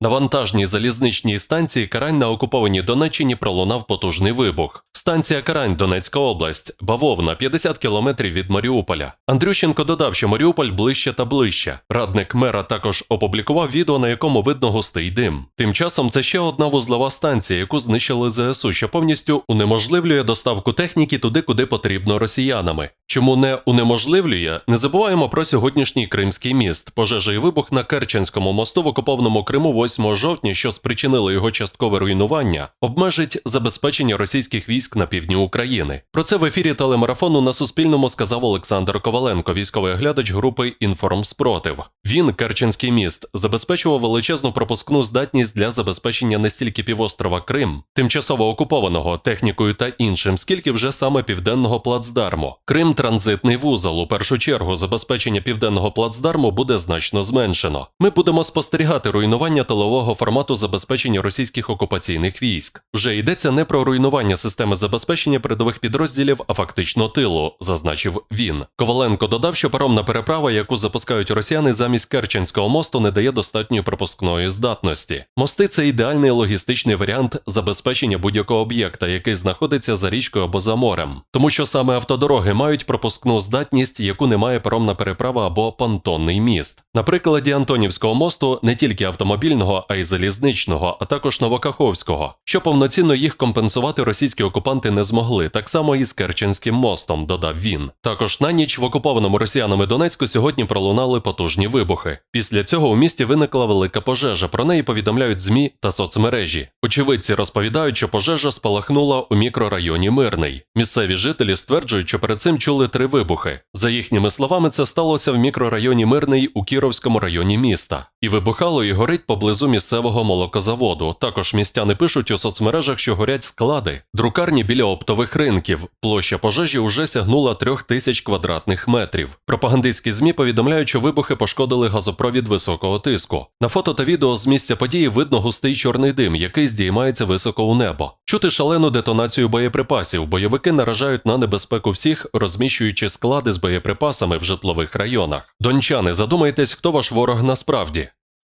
На вантажній залізничній станції Карань на окупованій Донеччині пролунав потужний вибух. Станція Карань, Донецька область, бавовна, 50 кілометрів від Маріуполя. Андрющенко додав, що Маріуполь ближче та ближче. Радник мера також опублікував відео, на якому видно густий дим. Тим часом це ще одна вузлова станція, яку знищили ЗСУ, що повністю унеможливлює доставку техніки туди, куди потрібно росіянами. Чому не унеможливлює? Не забуваємо про сьогоднішній Кримський міст, пожежа і вибух на Керченському мосту в окупованому Криму 8 жовтня, що спричинило його часткове руйнування, обмежить забезпечення російських військ на півдні України. Про це в ефірі телемарафону на Суспільному сказав Олександр Коваленко, військовий оглядач групи Інформспротив. Він, Керченський міст, забезпечував величезну пропускну здатність для забезпечення не стільки півострова Крим, тимчасово окупованого технікою та іншим, скільки вже саме південного плацдарму. Крим транзитний вузол. У першу чергу забезпечення південного плацдарму буде значно зменшено. Ми будемо спостерігати руйнування тилового формату забезпечення російських окупаційних військ. Вже йдеться не про руйнування системи забезпечення передових підрозділів, а фактично тилу, зазначив він. Коваленко додав, що паромна переправа, яку запускають росіяни замість Керченського мосту, не дає достатньої пропускної здатності. Мости це ідеальний логістичний варіант забезпечення будь-якого об'єкта, який знаходиться за річкою або за морем, тому що саме автодороги мають пропускну здатність, яку не має паромна переправа або понтонний міст. На прикладі Антонівського мосту не тільки автомобільного, а й залізничного, а також Новокаховського, що повноцінно їх компенсувати російські окупанти не змогли, так само і з Керченським мостом, додав він. Також на ніч в окупованому росіянами Донецьку сьогодні пролунали потужні вибухи. Після цього у місті виникла велика пожежа. Про неї повідомляють ЗМІ та соцмережі. Очевидці розповідають, що пожежа спалахнула у мікрорайоні Мирний. Місцеві жителі стверджують, що перед цим чули три вибухи. За їхніми словами, це сталося в мікрорайоні Мирний у Кіровському районі міста. І вибухало і горить поблизу місцевого молокозаводу. Також містяни пишуть у соцмережах, що горять склади. Друкарні біля оптових ринків. Площа пожежі уже сягнула трьох тисяч квадратних метрів. Пропагандистські ЗМІ повідомляють, що вибухи пошкодили газопровід високого тиску. На фото та відео з місця події видно густий чорний дим, який здіймається високо у небо. Чути шалену детонацію боєприпасів. Бойовики наражають на небезпеку всіх, розміщуючи склади з боєприпасами в житлових районах. Дончани, задумайтесь, хто ваш ворог насправді.